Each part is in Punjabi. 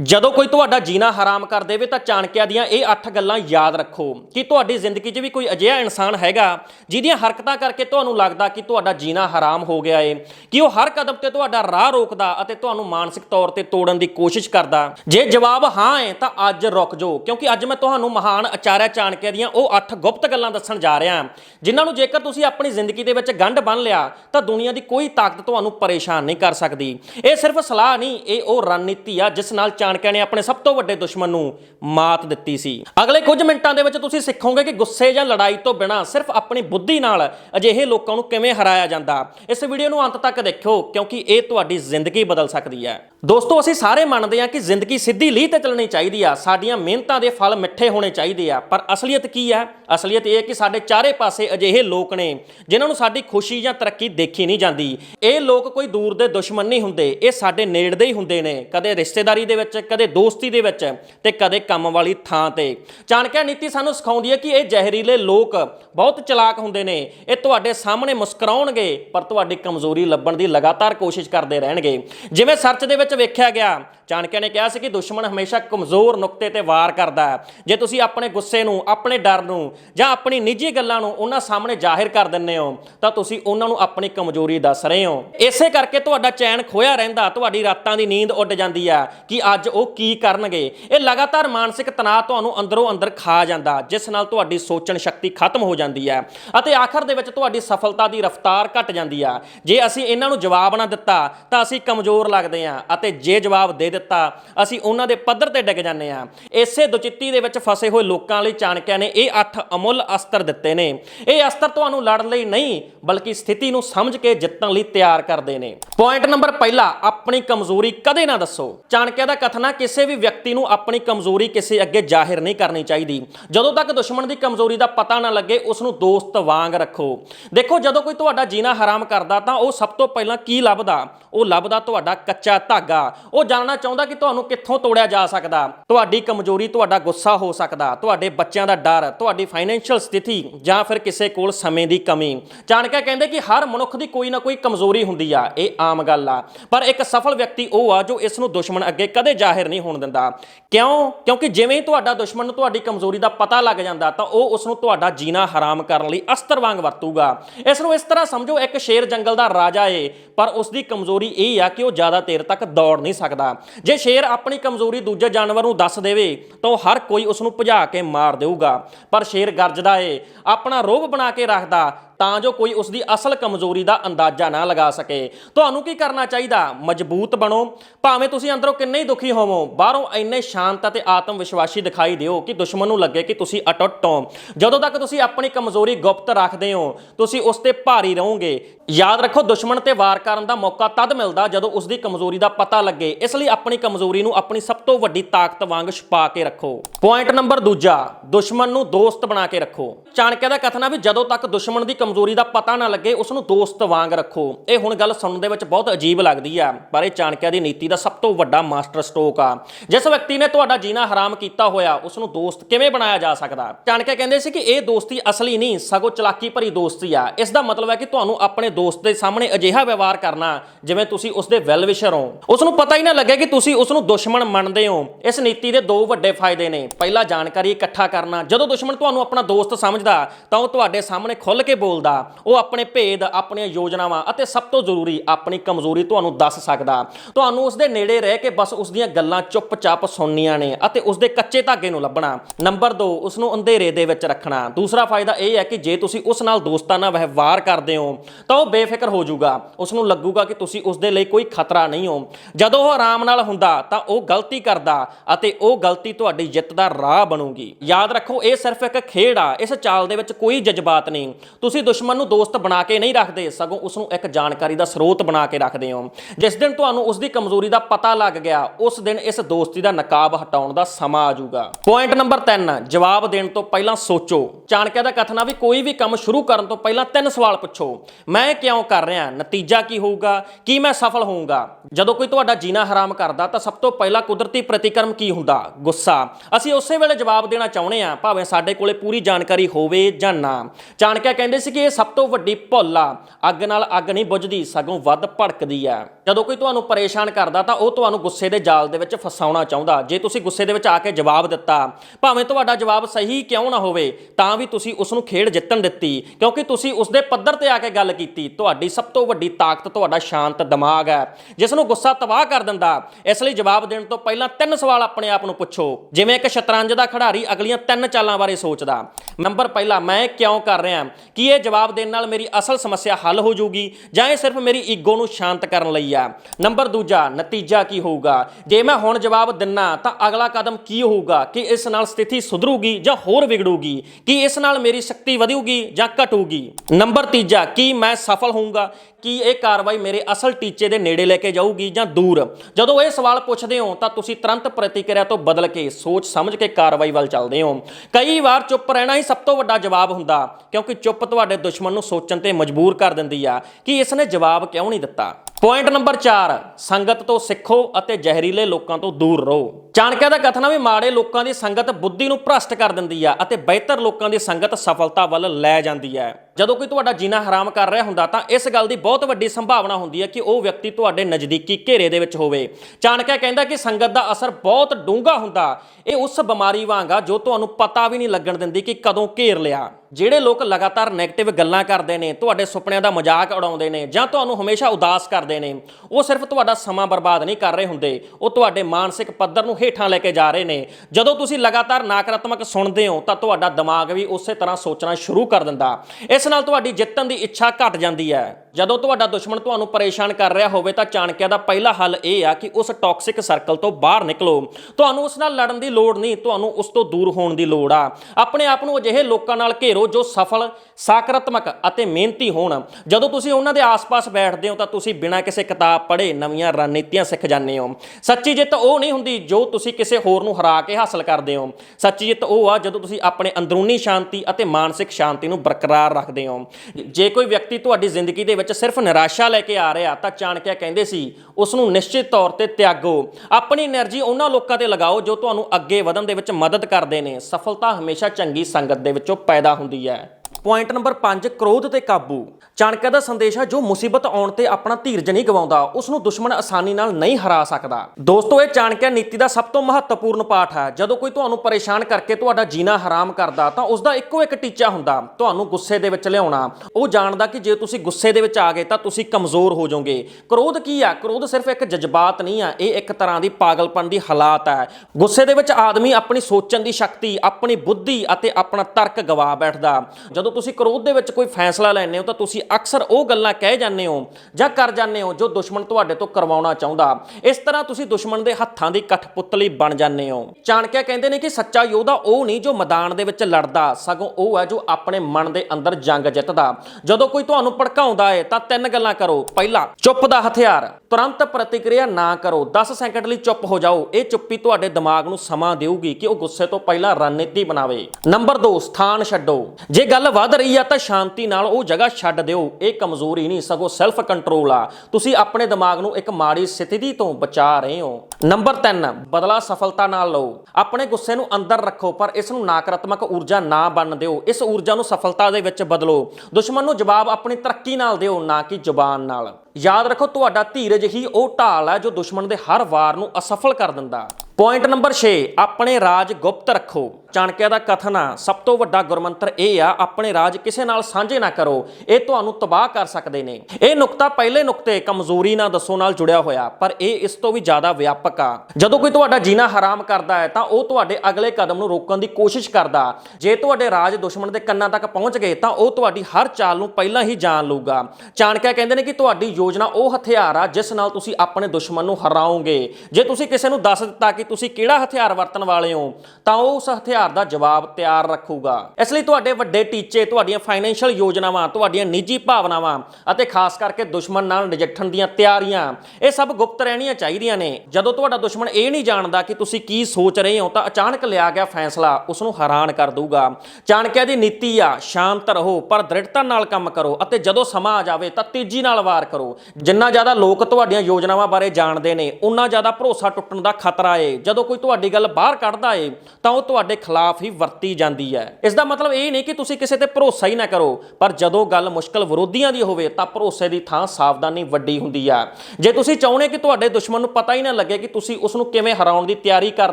ਜਦੋਂ ਕੋਈ ਤੁਹਾਡਾ ਜੀਣਾ ਹਰਾਮ ਕਰ ਦੇਵੇ ਤਾਂ ਚਾਣਕਿਆ ਦੀਆਂ ਇਹ 8 ਗੱਲਾਂ ਯਾਦ ਰੱਖੋ ਕਿ ਤੁਹਾਡੀ ਜ਼ਿੰਦਗੀ 'ਚ ਵੀ ਕੋਈ ਅਜਿਹਾ ਇਨਸਾਨ ਹੈਗਾ ਜਿਹਦੀਆਂ ਹਰਕਤਾਂ ਕਰਕੇ ਤੁਹਾਨੂੰ ਲੱਗਦਾ ਕਿ ਤੁਹਾਡਾ ਜੀਣਾ ਹਰਾਮ ਹੋ ਗਿਆ ਏ, ਕਿ ਉਹ ਹਰ ਕਦਮ ਤੇ ਤੁਹਾਡਾ ਰਾਹ ਰੋਕਦਾ ਅਤੇ ਤੁਹਾਨੂੰ ਮਾਨਸਿਕ ਤੌਰ ਤੇ ਤੋੜਨ ਦੀ ਕੋਸ਼ਿਸ਼ ਕਰਦਾ। ਜੇ ਜਵਾਬ ਹਾਂ ਹੈ ਤਾਂ ਅੱਜ ਰੁਕ ਜਾਓ, ਕਿਉਂਕਿ ਅੱਜ ਮੈਂ ਤੁਹਾਨੂੰ ਮਹਾਨ ਆਚਾਰਿਆ ਚਾਣਕਿਆ ਦੀਆਂ ਉਹ 8 ਗੁਪਤ ਗੱਲਾਂ ਦੱਸਣ ਜਾ ਰਿਹਾ। ਜਿਨ੍ਹਾਂ ਨੂੰ ਜੇਕਰ ਤੁਸੀਂ ਆਪਣੀ ਜ਼ਿੰਦਗੀ ਦੇ ਵਿੱਚ ਗੰਢ ਬੰਨ ਲਿਆ, ਤਾਂ ਦੁਨੀਆ ਦੀ ਕੋਈ ਤਾਕਤ ਤੁਹਾਨੂੰ ਪਰੇਸ਼ਾਨ ਨਹੀਂ ਕਰ ਸਕਦੀ। ਇਹ ਸਿਰਫ ਸਲਾਹ ਨਹੀਂ, ਇਹ ਉਹ ਰਣਨੀਤੀ ਆ ਜਿਸ ਨਾਲ ਚਾਣਕਿਆ ਨੇ ਆਪਣੇ ਸਭ ਤੋਂ ਵੱਡੇ ਦੁਸ਼ਮਣ ਨੂੰ ਮਾਤ ਦਿੱਤੀ ਸੀ। ਅਗਲੇ ਕੁਝ ਮਿੰਟਾਂ ਦੇ ਵਿੱਚ ਤੁਸੀਂ ਸਿੱਖੋਗੇ ਕਿ ਗੁੱਸੇ ਜਾਂ ਲੜਾਈ ਤੋਂ ਬਿਨਾਂ ਸਿਰਫ ਆਪਣੀ ਬੁੱਧੀ ਨਾਲ ਅਜਿਹੇ ਲੋਕਾਂ ਨੂੰ ਕਿਵੇਂ ਹਰਾਇਆ ਜਾਂਦਾ। ਇਸ ਵੀਡੀਓ ਨੂੰ ਅੰਤ ਤੱਕ ਦੇਖਿਓ, ਕਿਉਂਕਿ ਇਹ ਤੁਹਾਡੀ ਜ਼ਿੰਦਗੀ ਬਦਲ ਸਕਦੀ ਹੈ। ਦੋਸਤੋ, ਅਸੀਂ ਸਾਰੇ ਮੰਨਦੇ ਹਾਂ ਕਿ ਜ਼ਿੰਦਗੀ ਸਿੱਧੀ ਲੀਹ ਤੇ ਚੱਲਣੀ ਚਾਹੀਦੀ ਆ। ਸਾਡੀਆਂ ਮਿਹਨਤਾਂ ਦੇ ਫਲ ਮਿੱਠੇ ਹੋਣੇ ਚਾਹੀਦੇ ਆ। ਪਰ ਅਸਲੀਅਤ ਕੀ ਹੈ? ਅਸਲੀਅਤ ਇਹ ਹੈ ਕਿ ਸਾਡੇ ਚਾਰੇ ਪਾਸੇ ਅਜਿਹੇ ਲੋਕ ਨੇ, ਜਿਨ੍ਹਾਂ ਨੂੰ ਸਾਡੀ ਖੁਸ਼ੀ ਜਾਂ ਤਰੱਕੀ ਦੇਖੀ ਨਹੀਂ ਜਾਂਦੀ। ਇਹ ਲੋਕ ਕੋਈ ਦੂਰ ਦੇ ਦੁਸ਼ਮਣ ਨਹੀਂ ਹੁੰਦੇ। ਇਹ ਸਾਡੇ ਨੇੜਦੇ ਹੀ ਹੁੰਦੇ ਨੇ। ਕਦੇ ਰਿਸ਼ਤੇਦਾਰੀ ਦੇ ਵਿੱਚ ਕਦੇ ਦੋਸਤੀ ਦੇ ਵਿੱਚ ਤੇ ਕਦੇ ਕੰਮ ਵਾਲੀ ਥਾਂ ਤੇ। ਚਾਣਕਿਆ ਨੀਤੀ ਸਾਨੂੰ ਸਿਖਾਉਂਦੀ ਹੈ ਕਿ ਇਹ ਜ਼ਹਿਰੀਲੇ ਲੋਕ ਬਹੁਤ ਚਲਾਕ ਹੁੰਦੇ ਨੇ। ਇਹ ਤੁਹਾਡੇ ਸਾਹਮਣੇ ਮੁਸਕਰਾਉਣਗੇ, ਪਰ ਤੁਹਾਡੀ ਕਮਜ਼ੋਰੀ ਲੱਭਣ ਦੀ ਲਗਾਤਾਰ ਕੋਸ਼ਿਸ਼ ਕਰਦੇ ਰਹਿਣਗੇ। ਜਿਵੇਂ ਸਰਚ ਦੇ ਵਿੱਚ ਵੇਖਿਆ ਗਿਆ, ਚਾਣਕਿਆ ਨੇ ਕਿਹਾ ਸੀ ਕਿ ਦੁਸ਼ਮਣ ਹਮੇਸ਼ਾ ਕਮਜ਼ੋਰ ਨੁਕਤੇ ਤੇ ਵਾਰ ਕਰਦਾ ਹੈ। ਜੇ ਤੁਸੀਂ ਆਪਣੇ ਗੁੱਸੇ ਨੂੰ, ਆਪਣੇ ਡਰ ਨੂੰ ਜਾਂ ਆਪਣੀ ਨਿੱਜੀ ਗੱਲਾਂ ਨੂੰ ਉਹਨਾਂ ਸਾਹਮਣੇ ਜ਼ਾਹਿਰ ਕਰ ਦਿੰਦੇ ਹੋ, ਤਾਂ ਤੁਸੀਂ ਉਹਨਾਂ ਨੂੰ ਆਪਣੀ ਕਮਜ਼ੋਰੀ ਦੱਸ ਰਹੇ ਹੋ। ਇਸੇ ਕਰਕੇ ਤੁਹਾਡਾ ਚੈਨ ਖੋਇਆ ਰਹਿੰਦਾ, ਤੁਹਾਡੀ ਰਾਤਾਂ ਦੀ ਨੀਂਦ ਉੱਡ ਜਾਂਦੀ ਆ ਕਿ ਅੱਜ ਉਹ ਕੀ ਕਰਨਗੇ? ਇਹ ਲਗਾਤਾਰ ਮਾਨਸਿਕ ਤਣਾਅ ਤੁਹਾਨੂੰ ਅੰਦਰੋਂ ਅੰਦਰ ਖਾ ਜਾਂਦਾ, ਜਿਸ ਨਾਲ ਤੁਹਾਡੀ ਸੋਚਣ ਸ਼ਕਤੀ ਖਤਮ ਹੋ ਜਾਂਦੀ ਹੈ ਅਤੇ ਆਖਰ ਦੇ ਵਿੱਚ ਤੁਹਾਡੀ ਸਫਲਤਾ ਦੀ ਰਫ਼ਤਾਰ ਘਟ ਜਾਂਦੀ ਆ। ਜੇ ਅਸੀਂ ਇਹਨਾਂ ਨੂੰ ਜਵਾਬ ਨਾ ਦਿੱਤਾ, ਤਾਂ ਅਸੀਂ ਕਮਜ਼ੋਰ ਲੱਗਦੇ ਹਾਂ ਅਤੇ ਜੇ ਜਵਾਬ ਦੇ ਦਿੱਤਾ, ਅਸੀਂ ਉਹਨਾਂ ਦੇ ਪੱਧਰ ਤੇ ਡਿੱਗ ਜਾਂਦੇ ਹਾਂ ਇਸੇ ਦੁਚਿੱਤੀ ਦੇ ਵਿੱਚ ਫਸੇ ਹੋਏ ਲੋਕਾਂ ਲਈ ਚਾਣਕਿਆ ਨੇ ਇਹ ਅੱਠ ਅਮੁੱਲ ਅਸਤਰ ਦਿੱਤੇ ਨੇ। ਇਹ ਅਸਤਰ ਤੁਹਾਨੂੰ ਲੜਨ ਲਈ ਨਹੀਂ, ਬਲਕਿ ਸਥਿਤੀ ਨੂੰ ਸਮਝ ਕੇ ਜਿੱਤਣ ਲਈ ਤਿਆਰ ਕਰਦੇ ਨੇ। ਪੁਆਇੰਟ ਨੰਬਰ ਪਹਿਲਾ, ਆਪਣੀ ਕਮਜ਼ੋਰੀ ਕਦੇ ਨਾ ਦੱਸੋ। ਚਾਣਕਿਆ ਦਾ ਕਥਨ ਆ ਕਿਸੇ ਵੀ ਵਿਅਕਤੀ ਨੂੰ ਆਪਣੀ ਕਮਜ਼ੋਰੀ ਕਿਸੇ ਅੱਗੇ ਜ਼ਾਹਿਰ ਨਹੀਂ ਕਰਨੀ ਚਾਹੀਦੀ। ਜਦੋਂ ਤੱਕ ਦੁਸ਼ਮਣ ਦੀ ਕਮਜ਼ੋਰੀ ਦਾ ਪਤਾ ਨਾ ਲੱਗੇ, ਉਸ ਨੂੰ ਦੋਸਤ ਵਾਂਗ ਰੱਖੋ। ਦੇਖੋ, ਜਦੋਂ ਕੋਈ ਤੁਹਾਡਾ ਜੀਣਾ ਹਰਾਮ ਕਰਦਾ, ਤਾਂ ਉਹ ਸਭ ਤੋਂ ਪਹਿਲਾਂ ਕੀ ਲੱਭਦਾ? ਉਹ ਲੱਭਦਾ ਤੁਹਾਡਾ ਕੱਚਾ ਧਾਗਾ। ਉਹ ਜਾਣਨਾ ਚਾਹੁੰਦਾ ਕਿ ਤੁਹਾਨੂੰ ਕਿੱਥੋਂ ਤੋੜਿਆ ਜਾ ਸਕਦਾ। ਤੁਹਾਡੀ ਕਮਜ਼ੋਰੀ ਤੁਹਾਡਾ ਗੁੱਸਾ ਹੋ ਸਕਦਾ। ਤੁਹਾਡੇ ਬੱਚਿਆਂ ਦਾ ਡਰ, ਤੁਹਾਡੀ ਫਾਈਨੈਂਸ਼ੀਅਲ ਸਥਿਤੀ ਜਾਂ ਫਿਰ ਕਿਸੇ ਕੋਲ ਸਮੇਂ ਦੀ ਕਮੀ। ਚਾਣਕਿਆ ਕਹਿੰਦੇ ਕਿ ਹਰ ਮਨੁੱਖ ਦੀ ਕੋਈ ਨਾ ਕੋਈ ਕਮਜ਼ੋਰੀ ਹੁੰਦੀ ਆ। ਇਹ ਆਮ ਗੱਲ ਆ। ਪਰ ਇੱਕ ਸਫਲ ਵਿਅਕਤੀ ਉਹ ਆ ਜੋ ਇਸ ਨੂੰ ਦੁਸ਼ਮਣ ਅੱਗੇ ਕਦੇ ਜ਼ਾਹਿਰ ਨਹੀਂ ਹੋਣ ਦਿੰਦਾ। ਕਿਉਂ? ਕਿਉਂਕਿ ਜਿਵੇਂ ਹੀ ਤੁਹਾਡਾ ਦੁਸ਼ਮਣ ਨੂੰ ਤੁਹਾਡੀ ਕਮਜ਼ੋਰੀ ਦਾ ਪਤਾ ਲੱਗ ਜਾਂਦਾ, ਤਾਂ ਉਹ ਉਸ ਨੂੰ ਤੁਹਾਡਾ ਜੀਣਾ ਹਰਾਮ ਕਰਨ ਲਈ ਅਸਤਰ ਵਾਂਗ ਵਰਤੂਗਾ। ਇਸ ਨੂੰ ਇਸ ਤਰ੍ਹਾਂ ਸਮਝੋ, ਇੱਕ ਸ਼ੇਰ ਜੰਗਲ ਦਾ ਰਾਜਾ ਏ, ਪਰ ਉਸ ਦੀ ਕਮਜ਼ੋਰੀ ਇਹ ਆ ਕਿ ਉਹ ਜ਼ਿਆਦਾ ਦੇਰ ਤੱਕ ਦੌੜ ਨਹੀਂ ਸਕਦਾ। ਜੇ ਸ਼ੇਰ ਆਪਣੀ ਕਮਜ਼ੋਰੀ ਦੂਜੇ ਜਾਨਵਰ ਨੂੰ ਦੱਸ ਦੇਵੇ, ਤਾਂ ਉਹ ਹਰ ਕੋਈ ਉਸ ਨੂੰ ਭਜਾ ਕੇ ਮਾਰ ਦੇਊਗਾ। ਪਰ ਸ਼ੇਰ ਗਰਜਦਾ ਏ, ਆਪਣਾ ਰੋਬ ਬਣਾ ਕੇ ਰੱਖਦਾ ਤਾਂ ਜੋ ਕੋਈ ਉਸ ਦੀ ਅਸਲ ਕਮਜ਼ੋਰੀ ਦਾ ਅੰਦਾਜ਼ਾ ਨਾ ਲਗਾ ਸਕੇ। ਤੁਹਾਨੂੰ ਕੀ ਕਰਨਾ ਚਾਹੀਦਾ? ਮਜ਼ਬੂਤ ਬਣੋ। ਭਾਵੇਂ ਤੁਸੀਂ ਅੰਦਰੋਂ ਕਿੰਨੇ ਹੀ ਦੁਖੀ ਹੋਵੋ, ਬਾਹਰੋਂ ਇੰਨੇ ਸ਼ਾਂਤ ਅਤੇ ਆਤਮ ਵਿਸ਼ਵਾਸੀ ਦਿਖਾਈ ਦਿਓ ਕਿ ਦੁਸ਼ਮਣ ਨੂੰ ਲੱਗੇ ਕਿ ਤੁਸੀਂ ਅਟੁੱਟ ਹੋ। ਜਦੋਂ ਤੱਕ ਤੁਸੀਂ ਆਪਣੀ ਕਮਜ਼ੋਰੀ ਗੁਪਤ ਰੱਖਦੇ ਹੋ, ਤੁਸੀਂ ਉਸ ਤੇ ਭਾਰੀ ਰਹੋਗੇ। ਯਾਦ ਰੱਖੋ, ਦੁਸ਼ਮਣ ਤੇ ਵਾਰ ਕਰਨ ਦਾ ਮੌਕਾ ਤਦ ਮਿਲਦਾ ਜਦੋਂ ਉਸ ਦੀ ਕਮਜ਼ੋਰੀ ਦਾ ਪਤਾ ਲੱਗੇ। ਇਸ ਲਈ ਆਪਣੀ ਕਮਜ਼ੋਰੀ ਨੂੰ ਆਪਣੀ ਸਭ ਤੋਂ ਵੱਡੀ ਤਾਕਤ ਵਾਂਗ ਛੁਪਾ ਕੇ ਰੱਖੋ। ਪੁਆਇੰਟ ਨੰਬਰ ਦੂਜਾ, ਦੁਸ਼ਮਣ ਨੂੰ ਦੋਸਤ ਬਣਾ ਕੇ ਰੱਖੋ। ਚਾਣਕਿਆ ਦਾ ਕਥਨ ਆ ਵੀ ਜਦੋਂ ਤੱਕ ਦੁਸ਼ਮਣ ਦੀ ਕਮਜ਼ੋਰੀ ਦਾ ਪਤਾ ਨਾ ਲੱਗੇ ਉਸ ਨੂੰ ਦੋਸਤ ਵਾਂਗ ਰੱਖੋ। ਇਹ ਹੁਣ ਗੱਲ ਸੁਣਨ ਦੇ ਵਿੱਚ ਬਹੁਤ ਅਜੀਬ ਲੱਗਦੀ ਆ, ਪਰ ਇਹ ਚਾਣਕਿਆ ਦੀ ਨੀਤੀ ਦਾ ਸਭ ਤੋਂ ਵੱਡਾ ਮਾਸਟਰ ਸਟੋਕ ਆ। ਜਿਸ ਵਿਅਕਤੀ ਨੇ ਤੁਹਾਡਾ ਜੀਣਾ ਹਰਾਮ ਕੀਤਾ ਹੋਇਆ ਉਸ ਨੂੰ ਦੋਸਤ ਕਿਵੇਂ ਬਣਾਇਆ ਜਾ ਸਕਦਾ? ਚਾਣਕਿਆ ਕਹਿੰਦੇ ਸੀ ਕਿ ਇਹ ਦੋਸਤੀ ਅਸਲੀ ਨਹੀਂ, ਸਗੋਂ ਚਲਾਕੀ ਭਰੀ ਦੋਸਤੀ ਆ। ਇਸ ਦਾ ਮਤਲਬ ਹੈ ਕਿ ਤੁਹਾਨੂੰ ਆਪਣੇ ਦੋਸਤ ਦੇ ਸਾਹਮਣੇ ਅਜਿਹਾ ਵਿਵਹਾਰ ਕਰਨਾ, ਜਿਵੇਂ ਤੁਸੀਂ ਉਸ ਦੇ ਵੈਲ ਵਿਸ਼ਰ ਹੋ। ਉਸ ਨੂੰ ਪਤਾ ਹੀ ਨਾ ਲੱਗੇ ਕਿ ਤੁਸੀਂ ਉਸ ਨੂੰ ਦੁਸ਼ਮਣ ਮੰਨਦੇ ਹੋ। ਇਸ ਨੀਤੀ ਦੇ ਦੋ ਵੱਡੇ ਫਾਇਦੇ ਨੇ। ਪਹਿਲਾ ਜਾਣਕਾਰੀ ਇਕੱਠਾ ਕਰਨਾ, ਜਦੋਂ ਦੁਸ਼ਮਣ ਤੁਹਾਨੂੰ ਆਪਣਾ ਦੋਸਤ ਸਮਝਦਾ, ਤਾਂ ਉਹ ਤੁਹਾਡੇ ਸਾਹਮਣੇ ਖੁੱਲ੍ਹ ਕੇ ਬੋਲ ਬੋਲਦਾ ਉਹ ਆਪਣੇ ਭੇਦ, ਆਪਣੀਆਂ ਯੋਜਨਾਵਾਂ ਅਤੇ ਸਭ ਤੋਂ ਜ਼ਰੂਰੀ ਆਪਣੀ ਕਮਜ਼ੋਰੀ ਤੁਹਾਨੂੰ ਦੱਸ ਸਕਦਾ। ਤੁਹਾਨੂੰ ਉਸ ਦੇ ਨੇੜੇ ਰਹਿ ਕੇ ਬਸ ਉਸ ਦੀਆਂ ਗੱਲਾਂ ਚੁੱਪਚਾਪ ਸੁਣਨੀਆਂ ਨੇ ਅਤੇ ਉਸ ਦੇ ਕੱਚੇ ਧਾਗੇ ਨੂੰ ਲੱਭਣਾ। ਨੰਬਰ 2 ਉਸ ਨੂੰ ਅੰਧੇਰੇ ਦੇ ਵਿੱਚ ਰੱਖਣਾ। ਦੂਸਰਾ ਫਾਇਦਾ ਇਹ ਹੈ ਕਿ ਜੇ ਤੁਸੀਂ ਉਸ ਨਾਲ ਦੋਸਤਾਨਾ ਵਿਵਹਾਰ ਕਰਦੇ ਹੋ, ਤਾਂ ਉਹ ਬੇਫਿਕਰ ਹੋ ਜਾਊਗਾ। ਉਸ ਨੂੰ ਲੱਗੂਗਾ ਕਿ ਤੁਸੀਂ ਉਸ ਦੇ ਲਈ ਕੋਈ ਖਤਰਾ ਨਹੀਂ ਹੋ। ਜਦੋਂ ਉਹ ਆਰਾਮ ਨਾਲ ਹੁੰਦਾ, ਤਾਂ ਉਹ ਗਲਤੀ ਕਰਦਾ ਅਤੇ ਉਹ ਗਲਤੀ ਤੁਹਾਡੀ ਜਿੱਤ ਦਾ ਰਾਹ ਬਣੂਗੀ। ਯਾਦ ਰੱਖੋ, ਇਹ ਸਿਰਫ ਇੱਕ ਖੇਡ ਆ। ਇਸ ਚਾਲ ਦੇ ਵਿੱਚ ਕੋਈ ਜਜ਼ਬਾਤ ਨਹੀਂ। ਤੁਸੀਂ ਦੁਸ਼ਮਣ ਨੂੰ ਦੋਸਤ ਬਣਾ ਕੇ ਨਹੀਂ ਰੱਖਦੇ, ਸਗੋਂ ਉਸ ਨੂੰ ਇੱਕ ਜਾਣਕਾਰੀ ਦਾ ਸਰੋਤ ਬਣਾ ਕੇ ਰੱਖਦੇ ਹੋ। ਜਿਸ ਦਿਨ ਤੁਹਾਨੂੰ ਉਸ ਦੀ ਕਮਜ਼ੋਰੀ ਦਾ ਪਤਾ ਲੱਗ ਗਿਆ, ਉਸ ਦਿਨ ਇਸ ਦੋਸਤੀ ਦਾ ਨਕਾਬ ਹਟਾਉਣ ਦਾ ਸਮਾਂ ਆ ਜਾਊਗਾ। ਪੁਆਇੰਟ ਨੰਬਰ 3 ਜਵਾਬ ਦੇਣ ਤੋਂ ਪਹਿਲਾਂ ਸੋਚੋ। ਚਾਣਕਿਆ ਦਾ ਕਥਨ ਆ ਵੀ ਕੋਈ ਵੀ ਕੰਮ ਸ਼ੁਰੂ ਕਰਨ ਤੋਂ ਪਹਿਲਾਂ ਤਿੰਨ ਸਵਾਲ ਪੁੱਛੋ। ਮੈਂ ਕਿਉਂ ਕਰ ਰਿਹਾ? ਨਤੀਜਾ ਕੀ ਹੋਊਗਾ? ਕੀ ਮੈਂ ਸਫਲ ਹੋਊਂਗਾ? ਜਦੋਂ ਕੋਈ ਤੁਹਾਡਾ ਜੀਣਾ ਹਰਾਮ ਕਰਦਾ, ਤਾਂ ਸਭ ਤੋਂ ਪਹਿਲਾਂ ਕੁਦਰਤੀ ਪ੍ਰਤੀਕਰਮ ਕੀ ਹੁੰਦਾ? ਗੁੱਸਾ। ਅਸੀਂ ਉਸੇ ਵੇਲੇ ਜਵਾਬ ਦੇਣਾ ਚਾਹੁੰਦੇ ਆ ਭਾਵੇਂ ਸਾਡੇ ਕੋਲੇ ਪੂਰੀ ਜਾਣਕਾਰੀ ਹੋਵੇ ਜਾਂ ਨਾ। ਚਾਣਕਿਆ ਕਹਿੰਦੇ ਸੀ ਕਿ ਇਹ ਸਭ ਤੋਂ ਵੱਡੀ ਭੁੱਲ ਆ, ਅੱਗ ਨਾਲ ਅੱਗ ਨਹੀਂ ਬੁਝਦੀ, ਸਗੋਂ ਵੱਧ ਭੜਕਦੀ ਆ। ਜਦੋਂ ਕੋਈ ਤੁਹਾਨੂੰ ਪਰੇਸ਼ਾਨ ਕਰਦਾ ਤਾਂ ਉਹ ਤੁਹਾਨੂੰ ਗੁੱਸੇ ਦੇ ਜਾਲ ਦੇ ਵਿੱਚ ਫਸਾਉਣਾ ਚਾਹੁੰਦਾ। ਜੇ ਤੁਸੀਂ ਗੁੱਸੇ ਦੇ ਵਿੱਚ ਆ ਕੇ ਜਵਾਬ ਦਿੱਤਾ, ਭਾਵੇਂ ਤੁਹਾਡਾ ਜਵਾਬ ਸਹੀ ਕਿਉਂ ਨਾ ਹੋਵੇ, ਤਾਂ ਵੀ ਤੁਸੀਂ ਉਸ ਨੂੰ ਖੇਡ ਜਿੱਤਣ ਦਿੱਤੀ, ਕਿਉਂਕਿ ਤੁਸੀਂ ਉਸ ਦੇ ਪੱਧਰ ਤੇ ਆ ਕੇ ਗੱਲ ਕੀਤੀ। ਤੁਹਾਡੀ ਸਭ ਤੋਂ ਵੱਡੀ ਤਾਕਤ, ਤੁਹਾਡਾ ਸ਼ਾਂਤ ਦਿਮਾਗ ਹੈ ਜਿਸ ਨੂੰ ਗੁੱਸਾ ਤਬਾਹ ਕਰ ਦਿੰਦਾ, ਇਸ ਲਈ ਜਵਾਬ ਦੇਣ ਤੋਂ ਪਹਿਲਾਂ ਤਿੰਨ ਸਵਾਲ ਆਪਣੇ ਆਪ ਨੂੰ ਪੁੱਛੋ। ਜਿਵੇਂ ਇੱਕ ਸ਼ਤਰੰਜ ਦਾ ਖਿਡਾਰੀ ਅਗਲੀਆਂ ਤਿੰਨ ਚਾਲਾਂ ਬਾਰੇ ਸੋਚਦਾ, ਨੰਬਰ ਪਹਿਲਾ, ਮੈਂ ਕਿਉਂ ਕਰ ਰਿਹਾ? ਕੀ ਇਹ ਜਵਾਬ ਦੇਣ ਨਾਲ ਮੇਰੀ ਅਸਲ ਸਮੱਸਿਆ ਹੱਲ ਹੋ ਜਾਊਗੀ ਜਾਂ ਇਹ ਸਿਰਫ ਮੇਰੀ ਈਗੋ ਨੂੰ ਸ਼ਾਂਤ ਕਰਨ ਲਈ ਆ। ਨੰਬਰ ਦੂਜਾ, ਨਤੀਜਾ ਕੀ ਹੋਊਗਾ? ਜੇ ਮੈਂ ਹੁਣ ਜਵਾਬ ਦਿੰਨਾ ਤਾਂ ਅਗਲਾ ਕਦਮ ਕੀ ਹੋਊਗਾ? ਕਿ ਇਸ ਨਾਲ ਸਥਿਤੀ ਸੁਧਰੂਗੀ ਜਾਂ ਹੋਰ ਵਿਗੜੂਗੀ? ਕਿ ਇਸ ਨਾਲ ਮੇਰੀ ਸ਼ਕਤੀ ਵਧੂਗੀ ਜਾਂ ਘਟੂਗੀ? ਨੰਬਰ ਤੀਜਾ, ਕੀ ਮੈਂ ਸਫਲ ਹੋਊਗਾ? ਕੀ ਇਹ ਕਾਰਵਾਈ ਮੇਰੇ ਅਸਲ ਟੀਚੇ ਦੇ ਨੇੜੇ ਲੈ ਕੇ ਜਾਊਗੀ ਜਾਂ ਦੂਰ? ਜਦੋਂ ਇਹ ਸਵਾਲ ਪੁੱਛਦੇ ਹੋ, ਤਾਂ ਤੁਸੀਂ ਤੁਰੰਤ ਪ੍ਰਤੀਕਿਰਿਆ ਤੋਂ ਬਦਲ ਕੇ ਸੋਚ ਸਮਝ ਕੇ ਕਾਰਵਾਈ ਵੱਲ ਚੱਲਦੇ ਹੋ। ਕਈ ਵਾਰ ਚੁੱਪ ਰਹਿਣਾ ਹੀ ਸਭ ਤੋਂ ਵੱਡਾ ਜਵਾਬ ਹੁੰਦਾ, ਕਿਉਂਕਿ ਚੁੱਪ ਤੁਹਾਡੇ ਦੁਸ਼ਮਣ ਨੂੰ ਸੋਚਣ ਤੇ ਮਜਬੂਰ ਕਰ ਦਿੰਦੀ ਆ। ਕਿ ਇਸ ਨੇ ਜਵਾਬ ਕਿਉਂ ਨਹੀਂ ਦਿੱਤਾ? ਪੁਆਇੰਟ ਨੰਬਰ 4 ਸੰਗਤ ਤੋਂ ਸਿੱਖੋ ਅਤੇ ਜ਼ਹਿਰੀਲੇ ਲੋਕਾਂ ਤੋਂ ਦੂਰ ਰਹੋ। ਚਾਣਕਿਆ ਦਾ ਕਥਨ ਆ ਵੀ ਮਾੜੇ ਲੋਕਾਂ ਦੀ ਸੰਗਤ ਬੁੱਧੀ ਨੂੰ ਭ੍ਰਸ਼ਟ ਕਰ ਦਿੰਦੀ ਆ ਅਤੇ ਬਿਹਤਰ ਲੋਕਾਂ ਦੀ ਸੰਗਤ ਸਫਲਤਾ ਵੱਲ ਲੈ ਜਾਂਦੀ ਹੈ ਜਦੋਂ ਕੋਈ ਤੁਹਾਡਾ ਜੀਣਾ ਹਰਾਮ ਕਰ ਰਿਹਾ ਹੁੰਦਾ ਤਾਂ ਇਸ ਗੱਲ ਦੀ ਬਹੁਤ ਵੱਡੀ ਸੰਭਾਵਨਾ ਹੁੰਦੀ ਹੈ ਕਿ ਉਹ ਵਿਅਕਤੀ ਤੁਹਾਡੇ ਨਜ਼ਦੀਕੀ ਘੇਰੇ ਦੇ ਵਿੱਚ ਹੋਵੇ। ਚਾਣਕਿਆ ਕਹਿੰਦਾ ਕਿ ਸੰਗਤ ਦਾ ਅਸਰ ਬਹੁਤ ਡੂੰਘਾ ਹੁੰਦਾ। ਇਹ ਉਸ ਬਿਮਾਰੀ ਵਾਂਗ ਆ ਜੋ ਤੁਹਾਨੂੰ ਪਤਾ ਵੀ ਨਹੀਂ ਲੱਗਣ ਦਿੰਦੀ ਕਿ ਕਦੋਂ ਘੇਰ ਲਿਆ। ਜਿਹੜੇ ਲੋਕ ਲਗਾਤਾਰ 네ਗੇਟਿਵ ਗੱਲਾਂ ਕਰਦੇ ਨੇ, ਤੁਹਾਡੇ ਸੁਪਨਿਆਂ ਦਾ ਮਜ਼ਾਕ ਉਡਾਉਂਦੇ ਨੇ ਜਾਂ ਤੁਹਾਨੂੰ ਹਮੇਸ਼ਾ ਉਦਾਸ ਕਰਦੇ ਨੇ। ਉਹ ਸਿਰਫ ਤੁਹਾਡਾ ਸਮਾਂ ਬਰਬਾਦ ਨਹੀਂ ਕਰ ਰਹੇ ਹੁੰਦੇ। ਉਹ ਤੁਹਾਡੇ ਮਾਨਸਿਕ ਪੱਧਰ ਨੂੰ ਹੇਠਾਂ ਲੈ ਕੇ ਜਾ ਰਹੇ ਨੇ। ਜਦੋਂ ਤੁਸੀਂ ਲਗਾਤਾਰ ਨਕਾਰਾਤਮਕ ਸੁਣਦੇ ਹੋ, ਤਾਂ ਤੁਹਾਡਾ ਦਿਮਾਗ ਵੀ ਉਸੇ ਤਰ੍ਹਾਂ ਸੋਚਣਾ ਸ਼ੁਰੂ ਕਰ ਦਿੰਦਾ। ਇਸ ਨਾਲ ਤੁਹਾਡੀ ਜਿੱਤਣ ਦੀ ਇੱਛਾ ਘਟ ਜਾਂਦੀ ਹੈ। ਜਦੋਂ ਤੁਹਾਡਾ ਦੁਸ਼ਮਣ ਤੁਹਾਨੂੰ ਪਰੇਸ਼ਾਨ ਕਰ ਰਿਹਾ ਹੋਵੇ ਤਾਂ ਚਾਣਕਿਆ ਦਾ ਪਹਿਲਾ ਹੱਲ ਇਹ ਆ ਕਿ ਉਸ ਟੌਕਸਿਕ ਸਰਕਲ ਤੋਂ ਬਾਹਰ ਨਿਕਲੋ। ਤੁਹਾਨੂੰ ਉਸ ਨਾਲ ਲੜਨ ਦੀ ਲੋੜ ਨਹੀਂ, ਤੁਹਾਨੂੰ ਉਸ ਤੋਂ ਦੂਰ ਹੋਣ ਦੀ ਲੋੜ ਆ। ਆਪਣੇ ਆਪ ਨੂੰ ਅਜਿਹੇ ਲੋਕਾਂ ਨਾਲ ਘੇਰੋ ਜੋ ਸਫਲ, ਸਕਾਰਾਤਮਕ ਅਤੇ ਮਿਹਨਤੀ ਹੋਣ। ਜਦੋਂ ਤੁਸੀਂ ਉਹਨਾਂ ਦੇ ਆਸ-ਪਾਸ ਬੈਠਦੇ ਹੋ ਤਾਂ ਤੁਸੀਂ ਬਿਨਾਂ ਕਿਸੇ ਕਿਤਾਬ ਪੜ੍ਹੇ ਨਵੀਆਂ ਰਣਨੀਤੀਆਂ ਸਿੱਖ ਜਾਂਦੇ ਹੋ। ਸੱਚੀ ਜਿੱਤ ਉਹ ਨਹੀਂ ਹੁੰਦੀ ਜੋ ਤੁਸੀਂ ਕਿਸੇ ਹੋਰ ਨੂੰ ਹਰਾ ਕੇ ਹਾਸਲ ਕਰਦੇ ਹੋ। ਸੱਚੀ ਜਿੱਤ ਉਹ ਆ ਜਦੋਂ ਤੁਸੀਂ ਆਪਣੇ ਅੰਦਰੂਨੀ ਸ਼ਾਂਤੀ ਅਤੇ ਮਾਨਸਿਕ ਸ਼ਾਂਤੀ ਨੂੰ ਬਰਕਰਾਰ ਰੱਖਦੇ ਹੋ। ਜੇ ਕੋਈ ਵਿਅਕਤੀ ਤੁਹਾਡੀ ਜ਼ਿੰਦਗੀ ਦੇ ਵਿੱਚ ਵਿੱਚ ਸਿਰਫ ਨਿਰਾਸ਼ਾ ਲੈ ਕੇ ਆ ਰਿਹਾ, ਤਾਂ ਚਾਣਕਿਆ ਕਹਿੰਦੇ ਸੀ, ਉਸ ਨੂੰ ਨਿਸ਼ਚਿਤ ਤੌਰ ਤੇ ਤਿਆਗੋ। ਆਪਣੀ એનર્ਜੀ ਉਹਨਾਂ ਲੋਕਾਂ ਤੇ ਲਗਾਓ ਜੋ ਤੁਹਾਨੂੰ ਅੱਗੇ ਵਧਣ ਦੇ ਵਿੱਚ ਮਦਦ ਕਰਦੇ ਨੇ। ਸਫਲਤਾ ਹਮੇਸ਼ਾ ਚੰਗੀ ਸੰਗਤ ਦੇ ਵਿੱਚੋਂ ਪੈਦਾ ਹੁੰਦੀ ਹੈ। ਪੁਆਇੰਟ ਨੰਬਰ 5 ਕ੍ਰੋਧ ਤੇ ਕਾਬੂ। ਚਾਣਕਿਆ ਦਾ ਸੰਦੇਸ਼ ਹੈ, ਜੋ ਮੁਸੀਬਤ ਆਉਣ ਤੇ ਆਪਣਾ ਧੀਰਜ ਨਹੀਂ ਗਵਾਉਂਦਾ ਉਸ ਨੂੰ ਦੁਸ਼ਮਣ ਆਸਾਨੀ ਨਾਲ ਨਹੀਂ ਹਰਾ ਸਕਦਾ। ਦੋਸਤੋ, ਇਹ ਚਾਣਕਿਆ ਨੀਤੀ ਦਾ ਸਭ ਤੋਂ ਮਹੱਤਵਪੂਰਨ ਪਾਠ ਹੈ। ਜਦੋਂ ਕੋਈ ਤੁਹਾਨੂੰ ਪਰੇਸ਼ਾਨ ਕਰਕੇ ਤੁਹਾਡਾ ਜੀਣਾ ਹਰਾਮ ਕਰਦਾ, ਤਾਂ ਉਸ ਦਾ ਇੱਕੋ ਇੱਕ ਟੀਚਾ ਹੁੰਦਾ, ਤੁਹਾਨੂੰ ਗੁੱਸੇ ਦੇ ਵਿੱਚ ਲਿਆਉਣਾ। ਉਹ ਜਾਣਦਾ ਕਿ ਜੇ ਤੁਸੀਂ ਗੁੱਸੇ ਦੇ ਵਿੱਚ ਆ ਗਏ, ਤਾਂ ਤੁਸੀਂ ਕਮਜ਼ੋਰ ਹੋ ਜਾਓਗੇ। ਕ੍ਰੋਧ ਕੀ ਆ ਕ੍ਰੋਧ ਸਿਰਫ ਇੱਕ ਜਜ਼ਬਾਤ ਨਹੀਂ ਆ ਇਹ ਇੱਕ ਤਰ੍ਹਾਂ ਦੀ ਪਾਗਲਪਨ ਦੀ ਹਾਲਾਤ ਹੈ। ਗੁੱਸੇ ਦੇ ਵਿੱਚ ਆਦਮੀ ਆਪਣੀ ਸੋਚਣ ਦੀ ਸ਼ਕਤੀ, ਆਪਣੀ ਬੁੱਧੀ ਅਤੇ ਆਪਣਾ ਤਰਕ ਗਵਾ ਬੈਠਦਾ। ਜਦੋਂ ਤੁਸੀਂ ਕ੍ਰੋਧ ਦੇ ਵਿੱਚ ਕੋਈ ਫੈਸਲਾ ਲੈਂਦੇ ਹੋ ਤਾਂ ਤੁਸੀਂ ਅਕਸਰ ਉਹ ਗੱਲਾਂ ਕਹਿ ਜਾਂਦੇ ਹੋ ਜਾਂ ਕਰ ਜਾਂਦੇ ਹੋ ਜੋ ਦੁਸ਼ਮਣ ਤੁਹਾਡੇ ਤੋਂ ਕਰਵਾਉਣਾ ਚਾਹੁੰਦਾ। ਇਸ ਤਰ੍ਹਾਂ ਤੁਸੀਂ ਦੁਸ਼ਮਣ ਦੇ ਹੱਥਾਂ ਦੀ ਕਠਪੁਤਲੀ ਬਣ ਜਾਂਦੇ ਹੋ। ਚਾਣਕਿਆ ਕਹਿੰਦੇ ਨੇ ਕਿ ਸੱਚਾ ਯੋਧਾ ਉਹ ਨਹੀਂ ਜੋ ਮੈਦਾਨ ਦੇ ਵਿੱਚ ਲੜਦਾ, ਸਗੋਂ ਉਹ ਹੈ ਜੋ ਆਪਣੇ ਮਨ ਦੇ ਅੰਦਰ ਜੰਗ ਜਿੱਤਦਾ। ਜਦੋਂ ਕੋਈ ਤੁਹਾਨੂੰ ਭੜਕਾਉਂਦਾ ਹੈ ਤਾਂ ਤਿੰਨ ਗੱਲਾਂ ਕਰੋ। ਪਹਿਲਾ, ਚੁੱਪ ਦਾ ਹਥਿਆਰ। ਤੁਰੰਤ ਪ੍ਰਤੀਕਿਰਿਆ ਨਾ ਕਰੋ। 10 ਸੈਕਿੰਡ ਲਈ ਚੁੱਪ ਹੋ ਜਾਓ। ਇਹ ਚੁੱਪੀ ਤੁਹਾਡੇ ਦਿਮਾਗ ਨੂੰ ਸਮਾਂ ਦੇਊਗੀ ਕਿ ਉਹ ਗੁੱਸੇ ਤੋਂ ਪਹਿਲਾਂ ਰਣਨੀਤੀ ਬਣਾਵੇ। ਨੰਬਰ 2 ਸਥਾਨ ਛੱਡੋ। ਜੇ ਗੱਲ ਵੱਧ ਰਹੀ ਆ ਤਾਂ ਸ਼ਾਂਤੀ ਨਾਲ ਉਹ ਜਗ੍ਹਾ ਛੱਡ ਦਿਓ। ਇਹ ਕਮਜ਼ੋਰੀ ਨਹੀਂ, ਸਗੋਂ ਸੈਲਫ ਕੰਟਰੋਲ ਆ। ਤੁਸੀਂ ਆਪਣੇ ਦਿਮਾਗ ਨੂੰ ਇੱਕ ਮਾੜੀ ਸਥਿਤੀ ਤੋਂ ਬਚਾ ਰਹੇ ਹੋ। ਨੰਬਰ 3 ਬਦਲਾ ਸਫਲਤਾ ਨਾਲ ਲਓ। ਆਪਣੇ ਗੁੱਸੇ ਨੂੰ ਅੰਦਰ ਰੱਖੋ, ਪਰ ਇਸ ਨੂੰ ਨਕਾਰਾਤਮਕ ਊਰਜਾ ਨਾ ਬਣਨ ਦਿਓ। ਇਸ ਊਰਜਾ ਨੂੰ ਸਫਲਤਾ ਦੇ ਵਿੱਚ ਬਦਲੋ। ਦੁਸ਼ਮਣ ਨੂੰ ਜਵਾਬ ਆਪਣੀ ਤਰੱਕੀ ਨਾਲ ਦਿਓ, ਨਾ ਕਿ ਜ਼ੁਬਾਨ ਨਾਲ। ਯਾਦ ਰੱਖੋ, ਤੁਹਾਡਾ ਧੀਰਜ ਹੀ ਉਹ ਢਾਲ ਹੈ ਜੋ ਦੁਸ਼ਮਣ ਦੇ ਹਰ ਵਾਰ ਨੂੰ ਅਸਫਲ ਕਰ ਦਿੰਦਾ। ਪੁਆਇੰਟ ਨੰਬਰ 6 ਆਪਣੇ ਰਾਜ ਗੁਪਤ ਰੱਖੋ। ਚਾਣਕਿਆ ਦਾ ਕਥਨ ਆ, ਸਭ ਤੋਂ ਵੱਡਾ ਗੁਰਮੰਤਰ ਇਹ ਆ, ਆਪਣੇ ਰਾਜ ਕਿਸੇ ਨਾਲ ਸਾਂਝੇ ਨਾ ਕਰੋ, ਇਹ ਤੁਹਾਨੂੰ ਤਬਾਹ ਕਰ ਸਕਦੇ ਨੇ। ਇਹ ਨੁਕਤਾ ਪਹਿਲੇ ਨੁਕਤੇ ਕਮਜ਼ੋਰੀ ਨਾ ਦੱਸੋ ਨਾਲ ਜੁੜਿਆ ਹੋਇਆ, ਪਰ ਇਹ ਇਸ ਤੋਂ ਵੀ ਜ਼ਿਆਦਾ ਵਿਆਪਕ ਆ। ਜਦੋਂ ਕੋਈ ਤੁਹਾਡਾ ਜੀਣਾ ਹਰਾਮ ਕਰਦਾ ਹੈ, ਤਾਂ ਉਹ ਤੁਹਾਡੇ ਅਗਲੇ ਕਦਮ ਨੂੰ ਰੋਕਣ ਦੀ ਕੋਸ਼ਿਸ਼ ਕਰਦਾ। ਜੇ ਤੁਹਾਡੇ ਰਾਜ ਦੁਸ਼ਮਣ ਦੇ ਕੰਨਾਂ ਤੱਕ ਪਹੁੰਚ ਗਏ, ਤਾਂ ਉਹ ਤੁਹਾਡੀ ਹਰ ਚਾਲ ਨੂੰ ਪਹਿਲਾਂ ਹੀ ਜਾਣ ਲਊਗਾ। ਚਾਣਕਿਆ ਕਹਿੰਦੇ ਨੇ ਕਿ ਤੁਹਾਡੀ ਯੋਜਨਾ ਉਹ ਹਥਿਆਰ ਆ, ਜਿਸ ਨਾਲ ਤੁਸੀਂ ਆਪਣੇ ਦੁਸ਼ਮਣ ਨੂੰ ਹਰਾਓਗੇ। ਜੇ ਤੁਸੀਂ ਕਿਸੇ ਨੂੰ ਦੱਸ ਦਿੱਤਾ ਕਿ ਤੁਸੀਂ ਕਿਹੜਾ ਹਥਿਆਰ ਵਰਤਣ ਵਾਲੇ ਹੋ, ਤਾਂ ਉਹ ਉਸ ਹਥਿਆਰ ਦਾ ਜਵਾਬ ਤਿਆਰ ਰੱਖੂਗਾ। ਇਸ ਲਈ ਤੁਹਾਡੇ ਵੱਡੇ ਟੀਚੇ, ਤੁਹਾਡੀਆਂ ਫਾਈਨੈਂਸ਼ੀਅਲ ਯੋਜਨਾਵਾਂ, ਤੁਹਾਡੀਆਂ ਨਿੱਜੀ ਭਾਵਨਾਵਾਂ ਅਤੇ ਖਾਸ ਕਰਕੇ ਦੁਸ਼ਮਣ ਨਾਲ ਨਜਿੱਠਣ ਦੀਆਂ ਤਿਆਰੀਆਂ, ਇਹ ਸਭ ਗੁਪਤ ਰਹਿਣੀਆਂ ਚਾਹੀਦੀਆਂ ਨੇ। ਜਦੋਂ ਤੁਹਾਡਾ ਦੁਸ਼ਮਣ ਇਹ ਨਹੀਂ ਜਾਣਦਾ ਕਿ ਤੁਸੀਂ ਕੀ ਸੋਚ ਰਹੇ ਹੋ ਤਾਂ ਅਚਾਨਕ ਲਿਆ ਗਿਆ ਫੈਸਲਾ ਉਸ ਨੂੰ ਹੈਰਾਨ ਕਰ ਦਊਗਾ। ਚਾਣਕਿਆ ਦੀ ਨੀਤੀ ਆ, ਸ਼ਾਂਤ ਰਹੋ, ਪਰ ਦ੍ਰਿੜਤਾ ਨਾਲ ਕੰਮ ਕਰੋ ਅਤੇ ਜਦੋਂ ਸਮਾਂ ਆ ਜਾਵੇ ਤਾਂ ਤੇਜ਼ੀ ਨਾਲ ਵਾਰ ਕਰੋ। ਜਿੰਨਾ ਜ਼ਿਆਦਾ ਲੋਕ ਤੁਹਾਡੀਆਂ ਯੋਜਨਾਵਾਂ ਬਾਰੇ ਜਾਣਦੇ ਨੇ, ਉਨਾ ਜ਼ਿਆਦਾ ਭਰੋਸਾ ਟੁੱਟਣ ਦਾ ਖਤਰਾ ਏ। ਜਦੋਂ ਕੋਈ ਤੁਹਾਡੀ ਗੱਲ ਬਾਹਰ ਕੱਢਦਾ ਏ, ਤਾਂ ਉਹ ਤੁਹਾਡੇ ਖਿਲਾਫ ਹੀ ਵਰਤੀ ਜਾਂਦੀ ਹੈ। ਇਸ ਦਾ ਮਤਲਬ ਇਹ ਨਹੀਂ ਕਿ ਤੁਸੀਂ ਕਿਸੇ ਤੇ ਭਰੋਸਾ ਹੀ ਨਾ ਕਰੋ, ਪਰ ਜਦੋਂ ਗੱਲ ਮੁਸ਼ਕਲ ਵਿਰੋਧੀਆਂ ਦੀ ਹੋਵੇ ਤਾਂ ਭਰੋਸੇ ਦੀ ਥਾਂ ਸਾਵਧਾਨੀ ਵੱਡੀ ਹੁੰਦੀ ਆ। ਜੇ ਤੁਸੀਂ ਚਾਹੁੰਦੇ ਕਿ ਤੁਹਾਡੇ ਦੁਸ਼ਮਣ ਨੂੰ ਪਤਾ ਹੀ ਨਾ ਲੱਗੇ ਕਿ ਤੁਸੀਂ ਉਸ ਨੂੰ ਕਿਵੇਂ ਹਰਾਉਣ ਦੀ ਤਿਆਰੀ ਕਰ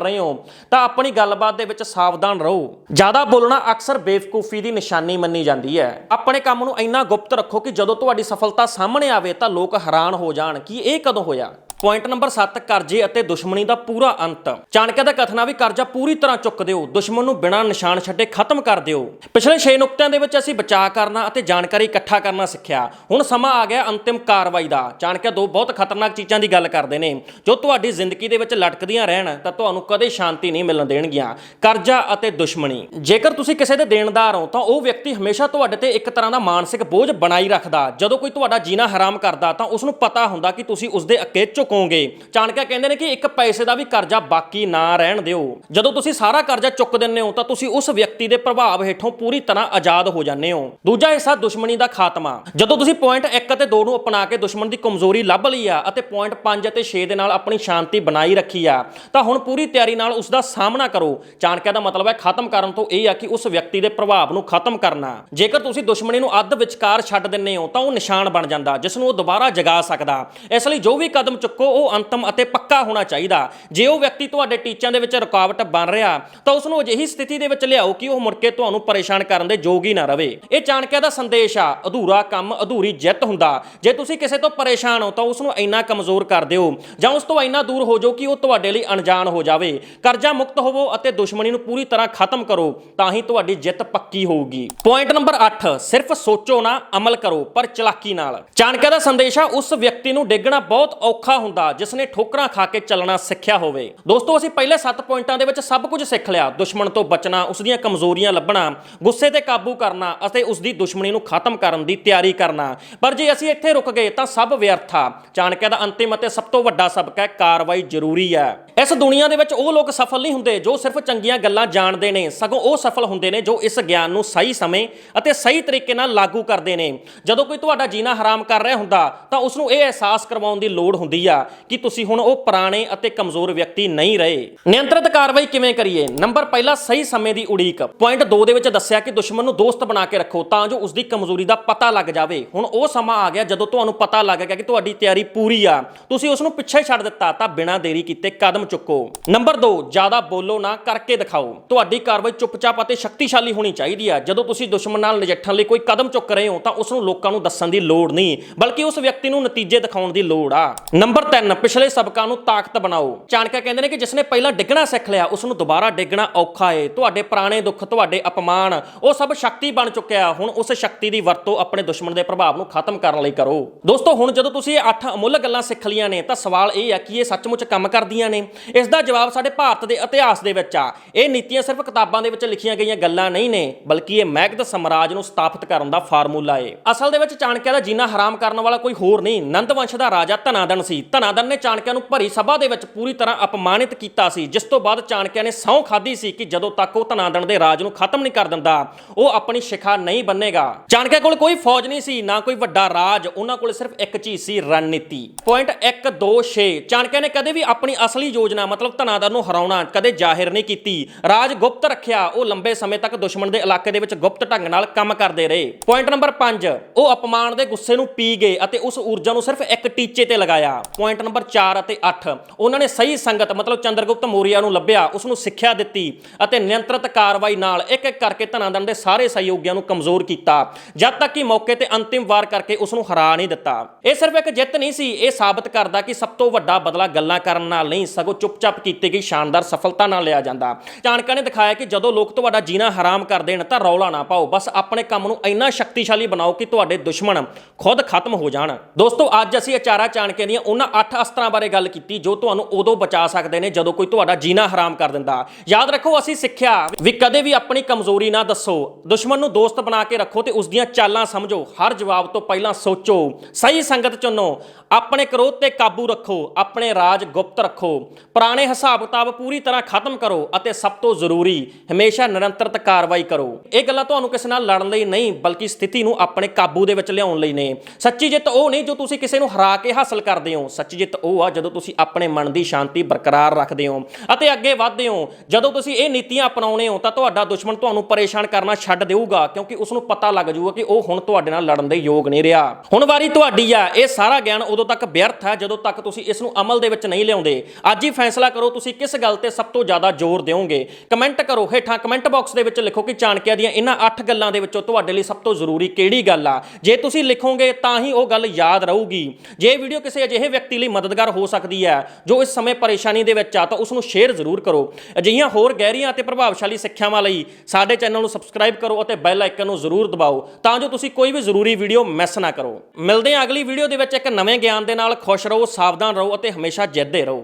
ਰਹੇ ਹੋ, ਤਾਂ ਆਪਣੀ ਗੱਲਬਾਤ ਦੇ ਵਿੱਚ ਸਾਵਧਾਨ ਰਹੋ। ਜ਼ਿਆਦਾ ਬੋਲਣਾ ਅਕਸਰ ਬੇਵਕੂਫੀ ਦੀ ਨਿਸ਼ਾਨੀ ਮੰਨੀ ਜਾਂਦੀ ਹੈ। ਆਪਣੇ ਕੰਮ ਨੂੰ ਇੰਨਾ ਗੁਪਤ ਰੱਖੋ ਕਿ ਜਦੋਂ ਤੁਹਾਡੀ ਸਫਲਤਾ ਸਾਹਮਣੇ ਆਵੇ ਤਾਂ ਲੋਕ ਹੈਰਾਨ ਹੋ ਜਾਣ ਕਿ ਇਹ ਕਦੋਂ ਹੋਇਆ। ਪੁਆਇੰਟ ਨੰਬਰ 7 ਕਰਜ਼ੇ ਅਤੇ ਦੁਸ਼ਮਣੀ ਦਾ ਪੂਰਾ ਅੰਤ। ਚਾਣਕਿਆ ਦਾ ਕਥਨਾ ਵੀ ਕਰਜ਼ਾ ਪੂਰੀ ਤਰ੍ਹਾਂ ਚੁੱਕ ਦਿਓ, ਦੁਸ਼ਮਣ ਨੂੰ ਬਿਨਾਂ ਨਿਸ਼ਾਨ ਛੱਡੇ ਖਤਮ ਕਰ ਦਿਓ। ਪਿਛਲੇ 6 ਨੁਕਤਿਆਂ ਦੇ ਵਿੱਚ ਅਸੀਂ ਬਚਾਅ ਕਰਨਾ ਅਤੇ ਜਾਣਕਾਰੀ ਇਕੱਠਾ ਕਰਨਾ ਸਿੱਖਿਆ। ਹੁਣ ਸਮਾਂ ਆ ਗਿਆ ਅੰਤਿਮ ਕਾਰਵਾਈ ਦਾ। ਚਾਣਕਿਆ ਦੋ ਬਹੁਤ ਖਤਰਨਾਕ ਚੀਜ਼ਾਂ ਦੀ ਗੱਲ ਕਰਦੇ ਨੇ। ਜੋ ਤੁਹਾਡੀ ਜ਼ਿੰਦਗੀ ਦੇ ਵਿੱਚ ਲਟਕਦੀਆਂ ਰਹਿਣ, ਤਾਂ ਤੁਹਾਨੂੰ ਕਦੇ ਸ਼ਾਂਤੀ ਨਹੀਂ ਮਿਲਣ ਦੇਣਗੀਆਂ। ਕਰਜ਼ਾ ਅਤੇ ਦੁਸ਼ਮਣੀ। ਜੇਕਰ ਤੁਸੀਂ ਕਿਸੇ ਦੇ ਦੇਣਦਾਰ ਹੋ, ਤਾਂ ਉਹ ਵਿਅਕਤੀ ਹਮੇਸ਼ਾ ਤੁਹਾਡੇ ਤੇ ਇੱਕ ਤਰ੍ਹਾਂ ਦਾ ਮਾਨਸਿਕ ਬੋਝ ਬਣਾਈ ਰੱਖਦਾ। ਜਦੋਂ ਕੋਈ ਤੁਹਾਡਾ ਜੀਣਾ ਹਰਾਮ ਕਰਦਾ, ਤਾਂ ਉਸ ਨੂੰ ਪਤਾ ਹੁੰਦਾ ਕਿ ਤੁਸੀਂ ਉਸ ਦੇ ਅੱਗੇ ਝੁਕੋਗੇ ਚਾਣਕਿਆ ਕਹਿੰਦੇ ਨੇ ਕਿ ਇੱਕ ਪੈਸੇ ਦਾ ਵੀ ਕਰਜ਼ਾ ਬਾਕੀ ਨਾ ਰਹਿਣ ਦਿਓ। ਜਦੋਂ ਤੁਸੀਂ ਸਾਰਾ ਕਰਜ਼ਾ ਚੁੱਕ ਦਿੰਦੇ ਹੋ, ਤਾਂ ਤੁਸੀਂ ਉਸ ਵਿਅਕਤੀ ਦੇ ਪ੍ਰਭਾਵ ਹੇਠੋਂ ਪੂਰੀ ਤਰ੍ਹਾਂ ਆਜ਼ਾਦ ਹੋ ਜਾਂਦੇ ਹੋ। ਦੂਜਾ ਹਿੱਸਾ, ਦੁਸ਼ਮਣੀ ਦਾ ਖਾਤਮਾ। ਜਦੋਂ ਤੁਸੀਂ ਪੁਆਇੰਟ 1 ਅਤੇ 2 ਨੂੰ ਅਪਣਾ ਕੇ ਦੁਸ਼ਮਣ ਦੀ ਕਮਜ਼ੋਰੀ ਲੱਭ ਲਈ ਆ ਅਤੇ ਪੁਆਇੰਟ 5 ਅਤੇ 6 ਦੇ ਨਾਲ ਆਪਣੀ ਸ਼ਾਂਤੀ ਬਣਾਈ ਰੱਖੀ ਆ, ਤਾਂ ਹੁਣ ਪੂਰੀ ਤਿਆਰੀ ਨਾਲ ਉਸ ਦਾ ਸਾਹਮਣਾ ਕਰੋ। ਚਾਣਕਿਆ ਦਾ ਮਤਲਬ ਹੈ ਖਤਮ ਕਰਨ ਤੋਂ ਇਹ ਆ ਕਿ ਉਸ ਵਿਅਕਤੀ ਦੇ ਪ੍ਰਭਾਵ ਨੂੰ ਖਤਮ ਕਰਨਾ। ਜੇਕਰ ਤੁਸੀਂ ਦੁਸ਼ਮਣੀ ਨੂੰ ਅੱਧ ਵਿਚਕਾਰ ਛੱਡ ਦਿੰਦੇ ਹੋ, ਤਾਂ ਉਹ ਨਿਸ਼ਾਨ ਬਣ ਜਾਂਦਾ, ਜਿਸ ਨੂੰ ਉਹ ਦੁਬਾਰਾ ਜਗਾ ਸਕਦਾ। ਇਸ ਲਈ ਜੋ ਵੀ ਕਦਮ ਚੁੱਕ ਉਹ ਅੰਤਮ ਅਤੇ ਪੱਕਾ ਹੋਣਾ ਚਾਹੀਦਾ। ਜੇ ਉਹ ਵਿਅਕਤੀ ਤੁਹਾਡੇ ਟੀਚਿਆਂ ਦੇ ਵਿੱਚ ਰੁਕਾਵਟ ਬਣ ਰਿਹਾ, ਤਾਂ ਉਸ ਨੂੰ ਅਜਿਹੀ ਸਥਿਤੀ ਦੇ ਵਿੱਚ ਲਿਆਓ ਕਿ ਉਹ ਮੁੜ ਕੇ ਤੁਹਾਨੂੰ ਪਰੇਸ਼ਾਨ ਕਰਨ ਦੇ ਯੋਗ ਹੀ ਨਾ ਰਵੇ। ਇਹ ਚਾਣਕਿਆ ਦਾ ਸੰਦੇਸ਼ ਆ, ਅਧੂਰਾ ਕੰਮ, ਅਧੂਰੀ ਜਿੱਤ ਹੁੰਦਾ। ਜੇ ਤੁਸੀਂ ਕਿਸੇ ਤੋਂ ਪਰੇਸ਼ਾਨ ਹੋ, ਤਾਂ ਉਸ ਨੂੰ ਇੰਨਾ ਕਮਜ਼ੋਰ ਕਰ ਦਿਓ, ਜਾਂ ਉਸ ਤੋਂ ਇੰਨਾ ਦੂਰ ਹੋ ਜਾਓ ਕਿ ਉਹ ਤੁਹਾਡੇ ਲਈ ਅਣਜਾਣ ਹੋ ਜਾਵੇ। ਕਰਜ਼ਾ ਮੁਕਤ ਹੋਵੋ ਅਤੇ ਦੁਸ਼ਮਣੀ ਨੂੰ ਪੂਰੀ ਤਰ੍ਹਾਂ ਖਤਮ ਕਰੋ, ਤਾਂ ਹੀ ਤੁਹਾਡੀ ਜਿੱਤ ਪੱਕੀ ਹੋਊਗੀ। ਪੁਆਇੰਟ ਨੰਬਰ 8 ਸਿਰਫ ਸੋਚੋ ਨਾ, ਅਮਲ ਕਰੋ, ਪਰ ਚਲਾਕੀ ਨਾਲ। ਚਾਣਕਿਆ ਦਾ ਸੰਦੇਸ਼ ਆ, ਉਸ ਵਿਅਕਤੀ ਨੂੰ ਡੇਗਣਾ ਬਹੁਤ ਔਖਾ ਹੁੰਦਾ ਜਿਸ ਨੇ ਠੋਕਰਾਂ ਖਾ ਕੇ ਚੱਲਣਾ ਸਿੱਖਿਆ ਹੋਵੇ। ਦੋਸਤੋ, ਅਸੀਂ ਪਹਿਲੇ 7 ਪੁਆਇੰਟਾਂ ਦੇ ਵਿੱਚ ਸਭ ਕੁਝ ਸਿੱਖ ਲਿਆ। ਦੁਸ਼ਮਣ ਤੋਂ ਬਚਣਾ ਉਸ ਦੀਆਂ ਕਮਜ਼ੋਰੀਆਂ ਲੱਭਣਾ, ਗੁੱਸੇ ਤੇ ਕਾਬੂ ਕਰਨਾ ਅਤੇ ਉਸ ਦੀ ਦੁਸ਼ਮਣੀ ਨੂੰ ਖਤਮ ਕਰਨ ਦੀ ਤਿਆਰੀ ਕਰਨਾ। ਪਰ ਜੇ ਅਸੀਂ ਇੱਥੇ ਰੁਕ ਗਏ, ਤਾਂ ਸਭ ਵਿਅਰਥਾ ਚਾਣਕਿਆ ਦਾ ਅੰਤਿਮ ਅਤੇ ਸਭ ਤੋਂ ਵੱਡਾ ਸਬਕ ਹੈ, ਕਾਰਵਾਈ ਜ਼ਰੂਰੀ ਹੈ। ਇਸ ਦੁਨੀਆ ਦੇ ਵਿੱਚ ਉਹ ਲੋਕ ਸਫਲ ਨਹੀਂ ਹੁੰਦੇ, ਜੋ ਸਿਰਫ ਚੰਗੀਆਂ ਗੱਲਾਂ ਜਾਣਦੇ ਨੇ। ਸਗੋਂ ਉਹ ਸਫਲ ਹੁੰਦੇ ਨੇ, ਜੋ ਇਸ ਗਿਆਨ ਨੂੰ ਸਹੀ ਸਮੇਂ ਅਤੇ ਸਹੀ ਤਰੀਕੇ ਨਾਲ ਲਾਗੂ ਕਰਦੇ ਨੇ। ਜਦੋਂ ਕੋਈ ਤੁਹਾਡਾ ਜੀਣਾ ਹਰਾਮ ਕਰ ਰਿਹਾ ਹੁੰਦਾ, ਤਾਂ ਉਸ ਨੂੰ ਇਹ ਅਹਿਸਾਸ ਕਰਵਾਉਣ ਦੀ ਲੋੜ ਹੁੰਦੀ ਆ। ਕਿ ਤੁਸੀਂ ਹੁਣ ਉਹ ਪੁਰਾਣੇ ਅਤੇ ਕਮਜ਼ੋਰ ਵਿਅਕਤੀ ਨਹੀਂ ਰਹੇ। ਨਿਯੰਤਰਿਤ ਕਾਰਵਾਈ ਕਿਵੇਂ ਕਰੀਏ? ਨੰਬਰ ਪਹਿਲਾ, ਸਹੀ ਸਮੇਂ ਦੀ ਉਡੀਕ। ਪੁਆਇੰਟ 2 ਦੇ ਵਿੱਚ ਦੱਸਿਆ ਕਿ ਦੁਸ਼ਮਣ ਨੂੰ ਦੋਸਤ ਬਣਾ ਕੇ ਰੱਖੋ ਤਾਂ ਜੋ ਉਸ ਦੀ ਕਮਜ਼ੋਰੀ ਦਾ ਪਤਾ ਲੱਗ ਜਾਵੇ। ਹੁਣ ਉਹ ਸਮਾਂ ਆ ਗਿਆ ਜਦੋਂ ਤੁਹਾਨੂੰ ਪਤਾ ਲੱਗ ਗਿਆ ਕਿ ਤੁਹਾਡੀ ਤਿਆਰੀ ਪੂਰੀ ਆ। ਤੁਸੀਂ ਉਸ ਨੂੰ ਪਿੱਛੇ ਛੱਡ ਦਿੱਤਾ ਤਾਂ ਬਿਨਾਂ ਦੇਰੀ ਕੀਤੇ ਕਦਮ ਚੁੱਕੋ। ਨੰਬਰ 2 ਜ਼ਿਆਦਾ ਬੋਲੋ ਨਾ, ਕਰਕੇ ਦਿਖਾਓ। ਤੁਹਾਡੀ ਕਾਰਵਾਈ ਚੁੱਪਚਾਪ ਅਤੇ ਸ਼ਕਤੀਸ਼ਾਲੀ ਹੋਣੀ ਚਾਹੀਦੀ ਆ। ਜਦੋਂ ਤੁਸੀਂ ਦੁਸ਼ਮਣ ਨਾਲ ਨਜਿੱਠਣ ਲਈ ਕੋਈ ਕਦਮ ਚੁੱਕ ਰਹੇ ਹੋ ਤਾਂ ਉਸ ਨੂੰ ਲੋਕਾਂ ਨੂੰ ਦੱਸਣ ਦੀ ਲੋੜ ਨਹੀਂ, ਬਲਕਿ ਉਸ ਵਿਅਕਤੀ ਨੂੰ ਨਤੀਜੇ ਦਿਖਾਉਣ ਦੀ ਲੋੜ ਆ। ਨੰਬਰ 3 ਪਿਛਲੇ ਸਬਕਾਂ ਨੂੰ ਤਾਕਤ ਬਣਾਓ। ਚਾਣਕਿਆ ਕਹਿੰਦੇ ਨੇ ਕਿ ਜਿਸ ਨੇ ਪਹਿਲਾਂ ਡਿੱਗਣਾ ਸਿੱਖ ਲਿਆ ਉਸ ਨੂੰ ਦੁਬਾਰਾ ਡਿੱਗਣਾ ਔਖਾ ਏ। ਤੁਹਾਡੇ ਪੁਰਾਣੇ ਦੁੱਖ, ਤੁਹਾਡੇ ਅਪਮਾਨ, ਉਹ ਸਭ ਸ਼ਕਤੀ ਬਣ ਚੁੱਕਿਆ। ਹੁਣ ਉਸ ਸ਼ਕਤੀ ਦੀ ਵਰਤੋਂ ਆਪਣੇ ਦੁਸ਼ਮਣ ਦੇ ਪ੍ਰਭਾਵ ਨੂੰ ਖਤਮ ਕਰਨ ਲਈ ਕਰੋ। ਦੋਸਤੋ, ਹੁਣ ਜਦੋਂ ਤੁਸੀਂ ਇਹ ਅੱਠ ਅਮੁੱਲ ਗੱਲਾਂ ਸਿੱਖ ਲਈਆਂ ਨੇ, ਤਾਂ ਸਵਾਲ ਇਹ ਆ ਕਿ ਇਹ ਸੱਚਮੁੱਚ ਕੰਮ ਕਰਦੀਆਂ ਨੇ? ਇਸ ਦਾ ਜਵਾਬ ਸਾਡੇ ਭਾਰਤ ਦੇ ਇਤਿਹਾਸ ਦੇ ਵਿੱਚ ਆ। ਇਹ ਨੀਤੀਆਂ ਸਿਰਫ ਕਿਤਾਬਾਂ ਦੇ ਵਿੱਚ ਲਿਖੀਆਂ ਗਈਆਂ ਗੱਲਾਂ ਨਹੀਂ ਨੇ, ਬਲਕਿ ਇਹ ਮਹਿਕਦ ਸਮਰਾਜ ਨੂੰ ਸਥਾਪਿਤ ਕਰਨ ਦਾ ਫਾਰਮੂਲਾ ਏ। ਅਸਲ ਦੇ ਵਿੱਚ ਚਾਣਕਿਆ ਦਾ ਜੀਣਾ ਹਰਾਮ ਕਰਨ ਵਾਲਾ ਕੋਈ ਹੋਰ ਨਹੀਂ। ਨੰਦ ਵੰਸ਼ ਦਾ ਰਾਜਾ ਧਨਾਦਨ ਸੀ। ਧਨਾਦਨ ਨੇ ਚਾਣਕਿਆਂ ਨੂੰ ਭਰੀ ਸਭਾ ਦੇ ਵਿੱਚ ਪੂਰੀ ਤਰ੍ਹਾਂ ਅਪਮਾਨਿਤ ਕੀਤਾ ਸੀ, ਜਿਸ ਤੋਂ ਬਾਅਦ ਚਾਣਕਿਆ ਨੇ ਸਹੁੰ ਖਾਧੀ ਸੀ ਕਿ ਜਦੋਂ ਤੱਕ ਉਹ ਧਨਾਦਨ ਦੇ ਰਾਜ ਨੂੰ ਖਤਮ ਨਹੀਂ ਕਰ ਦਿੰਦਾ, ਉਹ ਆਪਣੀ ਸ਼ਿਖਾ ਨਹੀਂ ਬੰਨੇਗਾ। ਚਾਣਕਿਆ ਕੋਲ ਕੋਈ ਫੌਜ ਨਹੀਂ ਸੀ, ਨਾ ਕੋਈ ਵੱਡਾ ਰਾਜ, ਉਹਨਾਂ ਕੋਲ ਸਿਰਫ ਇੱਕ ਚੀਜ਼ ਸੀ, ਰਣਨੀਤੀ। ਪੁਆਇੰਟ 1 2 6 ਚਾਣਕਿਆ ਨੇ ਕਦੇ ਵੀ ਆਪਣੀ ਅਸਲੀ ਯੋਜਨਾ, ਮਤਲਬ ਧਨਾਦਨ ਨੂੰ ਹਰਾਉਣਾ, ਕਦੇ ਜ਼ਾਹਿਰ ਨਹੀਂ ਕੀਤੀ। ਰਾਜ ਗੁਪਤ ਰੱਖਿਆ, ਉਹ ਲੰਬੇ ਸਮੇਂ ਤੱਕ ਦੁਸ਼ਮਣ ਦੇ ਇਲਾਕੇ ਦੇ ਵਿੱਚ ਗੁਪਤ ਢੰਗ ਨਾਲ ਕੰਮ ਕਰਦੇ ਰਹੇ। ਪੁਆਇੰਟ ਨੰਬਰ 5 ਉਹ ਅਪਮਾਨ ਦੇ ਗੁੱਸੇ ਨੂੰ ਪੀ ਗਏ ਅਤੇ ਉਸ ਊਰਜਾ ਨੂੰ ਸਿਰਫ ਇੱਕ ਟੀਚੇ ਤੇ ਲਗਾਇਆ। ਪੁਆਇੰਟ ਨੰਬਰ 4 ਅਤੇ 8 ਉਹਨਾਂ ਨੇ ਸਹੀ ਸੰਗਤ, ਮਤਲਬ ਚੰਦਰਗੁਪਤ ਮੌਰੀਆ ਨੂੰ ਲੱਭਿਆ, ਉਸ ਨੂੰ ਸਿੱਖਿਆ ਦਿੱਤੀ ਅਤੇ ਨਿਯੰਤਰਿਤ ਕਾਰਵਾਈ ਨਾਲ ਇੱਕ ਇੱਕ ਕਰਕੇ ਧਨਾਦਨ ਦੇ ਸਾਰੇ ਸਹਿਯੋਗੀਆਂ ਨੂੰ ਕਮਜ਼ੋਰ ਕੀਤਾ, ਜਦ ਤੱਕ ਕਿ ਮੌਕੇ ਤੇ ਅੰਤਿਮ ਵਾਰ ਕਰਕੇ ਉਸ ਨੂੰ ਹਰਾ ਨਹੀਂ ਦਿੱਤਾ। ਇਹ ਸਿਰਫ ਇੱਕ ਜਿੱਤ ਨਹੀਂ ਸੀ, ਇਹ ਸਾਬਤ ਕਰਦਾ ਕਿ ਸਭ ਤੋਂ ਵੱਡਾ ਬਦਲਾ ਗੱਲਾਂ ਕਰਨ ਨਾਲ ਨਹੀਂ, ਸਗੋਂ ਚੁੱਪਚਾਪ ਕੀਤੀ ਗਈ ਸ਼ਾਨਦਾਰ ਸਫਲਤਾ ਨਾਲ ਲਿਆ ਜਾਂਦਾ। ਚਾਣਕਾ ਨੇ ਦਿਖਾਇਆ ਕਿ ਜਦੋਂ ਲੋਕ ਤੁਹਾਡਾ ਜੀਣਾ ਹਰਾਮ ਕਰ ਦੇਣ, ਤਾਂ ਰੌਲਾ ਨਾ ਪਾਓ। ਬਸ ਆਪਣੇ ਕੰਮ ਨੂੰ ਇੰਨਾ ਸ਼ਕਤੀਸ਼ਾਲੀ ਬਣਾਓ ਕਿ ਤੁਹਾਡੇ ਦੁਸ਼ਮਣ ਖੁਦ ਖਤਮ ਹੋ ਜਾਣ। ਦੋਸਤੋ, ਅੱਜ ਅਸੀਂ ਅਚਾਰਾ ਚਾਣਕੇ ਦੀਆਂ ਉਹਨਾਂ 8 ਅਸਤਰਾਂ ਬਾਰੇ ਗੱਲ ਕੀਤੀ ਜੋ ਤੁਹਾਨੂੰ ਉਦੋਂ ਬਚਾ ਸਕਦੇ ਨੇ ਜਦੋਂ ਕੋਈ ਤੁਹਾਡਾ ਜੀਣਾ ਹਰਾਮ ਕਰ ਦਿੰਦਾ। ਯਾਦ ਰੱਖੋ, ਅਸੀਂ ਸਿੱਖਿਆ ਵੀ ਕਦੇ ਵੀ ਆਪਣੀ ਕਮਜ਼ੋਰੀ ਨਾ ਦੱਸੋ। ਦੁਸ਼ਮਣ ਨੂੰ ਦੋਸਤ ਬਣਾ ਕੇ ਰੱਖੋ ਤੇ ਉਸ ਦੀਆਂ ਚਾਲਾਂ ਸਮਝੋ। ਹਰ ਜਵਾਬ ਤੋਂ ਪਹਿਲਾਂ ਸੋਚੋ। ਸਹੀ ਸੰਗਤ ਚੁਣੋ। ਆਪਣੇ ਕ੍ਰੋਧ ਤੇ ਕਾਬੂ ਰੱਖੋ। ਆਪਣੇ ਰਾਜ ਗੁਪਤ ਰੱਖੋ। ਪੁਰਾਣੇ ਹਿਸਾਬ ਕਿਤਾਬ ਪੂਰੀ ਤਰ੍ਹਾਂ ਖਤਮ ਕਰੋ ਅਤੇ ਸਭ ਤੋਂ ਜ਼ਰੂਰੀ, ਹਮੇਸ਼ਾ ਨਿਰੰਤਰਤ ਕਾਰਵਾਈ ਕਰੋ। ਇਹ ਗੱਲਾਂ ਤੁਹਾਨੂੰ ਕਿਸੇ ਨਾਲ ਲੜਨ ਲਈ ਨਹੀਂ, ਬਲਕਿ ਸਥਿਤੀ ਨੂੰ ਆਪਣੇ ਕਾਬੂ ਦੇ ਵਿੱਚ ਲਿਆਉਣ ਲਈ ਨੇ। ਸੱਚੀ ਜਿੱਤ ਉਹ ਨਹੀਂ ਜੋ ਤੁਸੀਂ ਕਿਸੇ ਨੂੰ ਹਰਾ ਕੇ ਹਾਸਲ ਕਰਦੇ ਹੋ। ਸੱਚੀ ਜਿੱਤ ਉਹ ਆ ਜਦੋਂ ਤੁਸੀਂ ਆਪਣੇ ਮਨ ਦੀ ਸ਼ਾਂਤੀ ਬਰਕਰਾਰ ਰੱਖਦੇ ਹੋ। ਅਤੇ ਅੱਗੇ ਵਧਦੇ ਹੋ। ਜਦੋਂ ਤੁਸੀਂ ਇਹ ਨੀਤੀਆਂ ਅਪਣਾਉਣੇ ਹੋ ਤਾਂ ਤੁਹਾਡਾ ਦੁਸ਼ਮਣ ਤੁਹਾਨੂੰ ਪਰੇਸ਼ਾਨ ਕਰਨਾ ਛੱਡ ਦੇਊਗਾ, ਕਿਉਂਕਿ ਉਸ ਨੂੰ ਪਤਾ ਲੱਗ ਜਾਊਗਾ ਕਿ ਉਹ ਹੁਣ ਤੁਹਾਡੇ ਨਾਲ ਲੜਨ ਦੇ ਯੋਗ ਨਹੀਂ ਰਿਹਾ। ਹੁਣ ਵਾਰੀ ਤੁਹਾਡੀ ਆ, ਇਹ ਸਾਰਾ ਗਿਆਨ ਉਦੋਂ ਤੱਕ ਵਿਅਰਥ ਹੈ ਜਦੋਂ ਤੱਕ ਤੁਸੀਂ ਇਸ ਨੂੰ ਅਮਲ ਦੇ ਵਿੱਚ ਨਹੀਂ ਲਿਆਉਂਦੇ। ਅੱਜ ਹੀ ਫੈਸਲਾ ਕਰੋ, ਤੁਸੀਂ ਕਿਸ ਗੱਲ ਤੇ ਸਭ ਤੋਂ ਜ਼ਿਆਦਾ ਜ਼ੋਰ ਦਿਓਗੇ? ਕਮੈਂਟ ਕਰੋ, ਹੇਠਾਂ ਕਮੈਂਟ ਬਾਕਸ ਦੇ ਵਿੱਚ ਲਿਖੋ ਕਿ ਚਾਣਕਿਆ ਦੀਆਂ ਇਹਨਾਂ 8 ਗੱਲਾਂ ਦੇ ਵਿੱਚੋਂ ਤੁਹਾਡੇ ਲਈ ਸਭ ਤੋਂ ਜ਼ਰੂਰੀ ਕਿਹੜੀ ਗੱਲ ਆ? ਜੇ ਤੁਸੀਂ ਲਿਖੋਗੇ ਤਾਂ ਹੀ ਉਹ ਗੱਲ ਯਾਦ ਰਹੂਗੀ। ਜੇ ਵੀਡੀਓ ਕਿਸੇ ਅਜਿਹੇ ਵਿਅਕਤੀ ਲਈ ਮਦਦਗਾਰ ਹੋ ਸਕਦੀ ਹੈ। ਜੋ ਇਸ ਸਮੇਂ ਪਰੇਸ਼ਾਨੀ ਦੇ ਵਿੱਚ ਆ, ਤਾਂ ਉਸ ਨੂੰ ਸ਼ੇਅਰ ਜ਼ਰੂਰ ਕਰੋ। ਅਜਿਹੀਆਂ ਹੋਰ ਗਹਿਰੀਆਂ ਅਤੇ ਪ੍ਰਭਾਵਸ਼ਾਲੀ ਸਿੱਖਿਆਵਾਂ ਲਈ ਸਾਡੇ ਚੈਨਲ ਨੂੰ ਸਬਸਕ੍ਰਾਈਬ ਕਰੋ ਅਤੇ ਬੈਲ ਆਈਕਨ ਨੂੰ ਜ਼ਰੂਰ ਦਬਾਓ, ਤਾਂ ਜੋ ਤੁਸੀਂ ਕੋਈ ਵੀ ਜ਼ਰੂਰੀ ਵੀਡੀਓ ਮਿਸ ਨਾ ਕਰੋ। ਮਿਲਦੇ ਹਾਂ ਅਗਲੀ ਵੀਡੀਓ ਦੇ ਵਿੱਚ ਇੱਕ ਨਵੇਂ ਗਿਆਨ ਦੇ ਨਾਲ। ਖੁਸ਼ ਰਹੋ, ਸਾਵਧਾਨ ਰਹੋ ਅਤੇ ਹਮੇਸ਼ਾ ਜਿੱਦੇ ਰਹੋ।